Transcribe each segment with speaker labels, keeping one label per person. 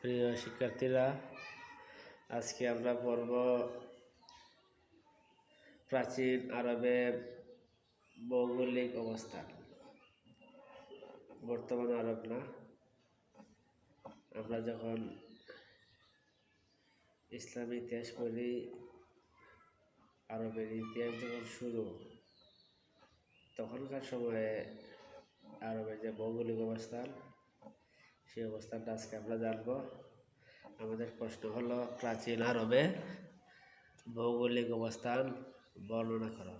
Speaker 1: প্রিয় শিক্ষার্থীরা, আজকে আমরা পড়ব প্রাচীন আরবে ভৌগোলিক অবস্থান। বর্তমান আরব না। আমরা যখন ইসলামী ইতিহাস পড়ি, আরবের ইতিহাস যখন শুরু, তখনকার সময়ে আরবের যে ভৌগোলিক অবস্থান সেই অবস্থানটা আজকে আমরা জানব। আমাদের প্রশ্ন হলো, প্রাচীন আরবে ভৌগোলিক অবস্থান বর্ণনা করো।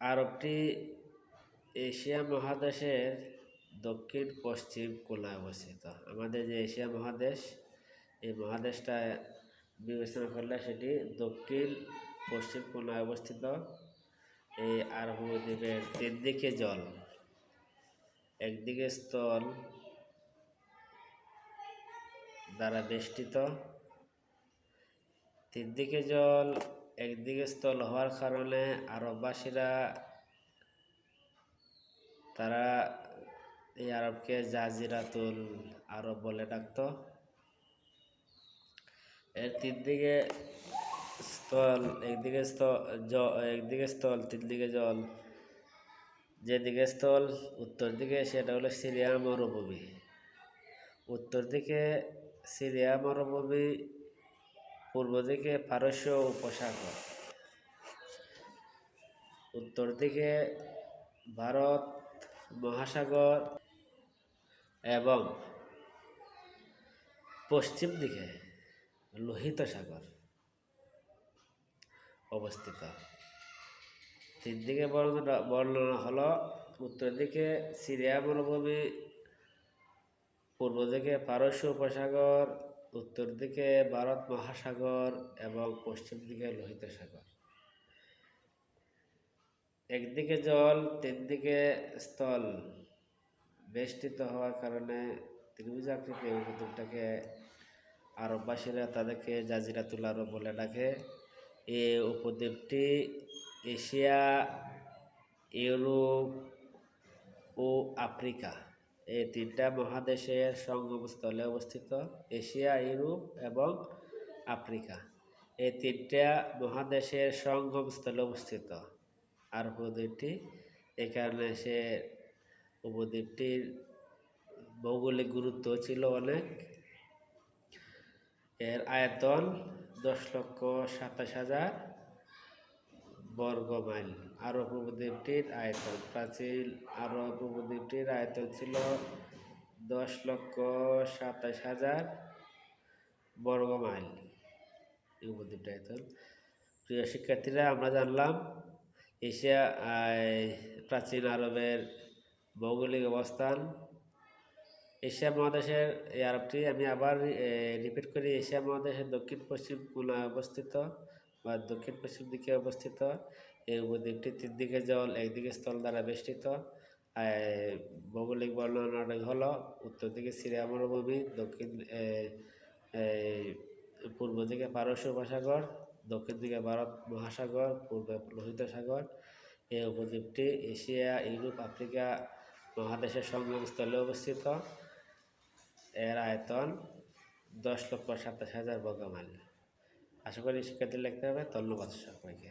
Speaker 1: আরবটি এশিয়া মহাদেশের দক্ষিণ, পশ্চিম কোনায় অবস্থিত। আমাদের যে এশিয়া মহাদেশ, এই মহাদেশটা বিবেচনা করলে সেটি দক্ষিণ, পশ্চিম কোনায় অবস্থিত। এই আরব দ্বীপের তিন দিকে জল। একদিকে স্থল, দ্বারা বেষ্টিত। তিন দিকে জল, একদিকে স্থল হওয়ার কারণে আরববাসীরা তারা এই আরবকে জাজিরাতুল আরব বলে ডাকত। এর তিন দিকে স্থল, একদিকে স্থল একদিকে স্থল তিন দিকে জল যেদিকে স্থল, উত্তর দিকে সেটা হলো সিরিয়া মরুভূমি। উত্তর দিকে সিরিয়া মরুভূমি, পূর্ব দিকে পারস্য উপসাগর। উত্তর দিকে ভারত মহাসাগর এবং পশ্চিম দিকে লোহিত সাগর অবস্থিত। তিন দিকে বর্ণনা হলো, উত্তর দিকে সিরিয়া মরুভূমি পূর্ব দিকে পারস্য উপসাগর, উত্তর দিকে ভারত মহাসাগর এবং পশ্চিম দিকে লোহিত সাগর। একদিকে জল তিন দিকে স্থল। বেষ্টিত হওয়ার কারণে ত্রিভুজ আকৃতি উপদ্বীপটাকে আরববাসীরা তাদেরকে জাজিরাতুল আরব বলে ডাকে। এই উপদ্বীপটি এশিয়া, ইউরোপ ও আফ্রিকা। এই তিনটা মহাদেশের সঙ্গমস্থলে অবস্থিত, এশিয়া, ইউরোপ এবং আফ্রিকা। এই তিনটা মহাদেশের সঙ্গমস্থলে অবস্থিত। আর উপদ্বীপটি এই কারণে সে উপদ্বীপটির ভৌগোলিক গুরুত্ব ছিল অনেক। এর আয়তন দশ লক্ষ সাতাশ হাজার বর্গ মাইল আরব উপদ্বীপটির আয়তন। প্রাচীন আরব উপদ্বীপটির আয়তন ছিল দশ লক্ষ সাতাশ হাজার বর্গ মাইল এই উপদ্বীপটির আয়তন। প্রিয় শিক্ষার্থীরা, আমরা জানলাম এশিয়া প্রাচীন আরবের ভৌগোলিক অবস্থান। এশিয়া মহাদেশের এই আরবটি, আমি আবার রিপিট করি, এশিয়া মহাদেশের দক্ষিণ পশ্চিম কোনায় অবস্থিত। বা দক্ষিণ পশ্চিম দিকে অবস্থিত এই উপদ্বীপটি তিন দিকে জল একদিকে স্থল দ্বারা বেষ্টিত ভৌগোলিক বর্ণনাটা হল। উত্তর দিকে সিরিয়া মরুভূমি, দক্ষিণ পূর্ব দিকে পারস্য উপসাগর, দক্ষিণ দিকে ভারত মহাসাগর, পূর্বে লোহিত সাগর। এই উপদ্বীপটি এশিয়া, ইউরোপ, আফ্রিকা মহাদেশের সঙ্গমস্থলে অবস্থিত। এর আয়তন দশ লক্ষ সাতাশ হাজার বর্গ মাইল আশা করি শিক্ষার্থী লিখতে হবে। ধন্যবাদ সবাইকে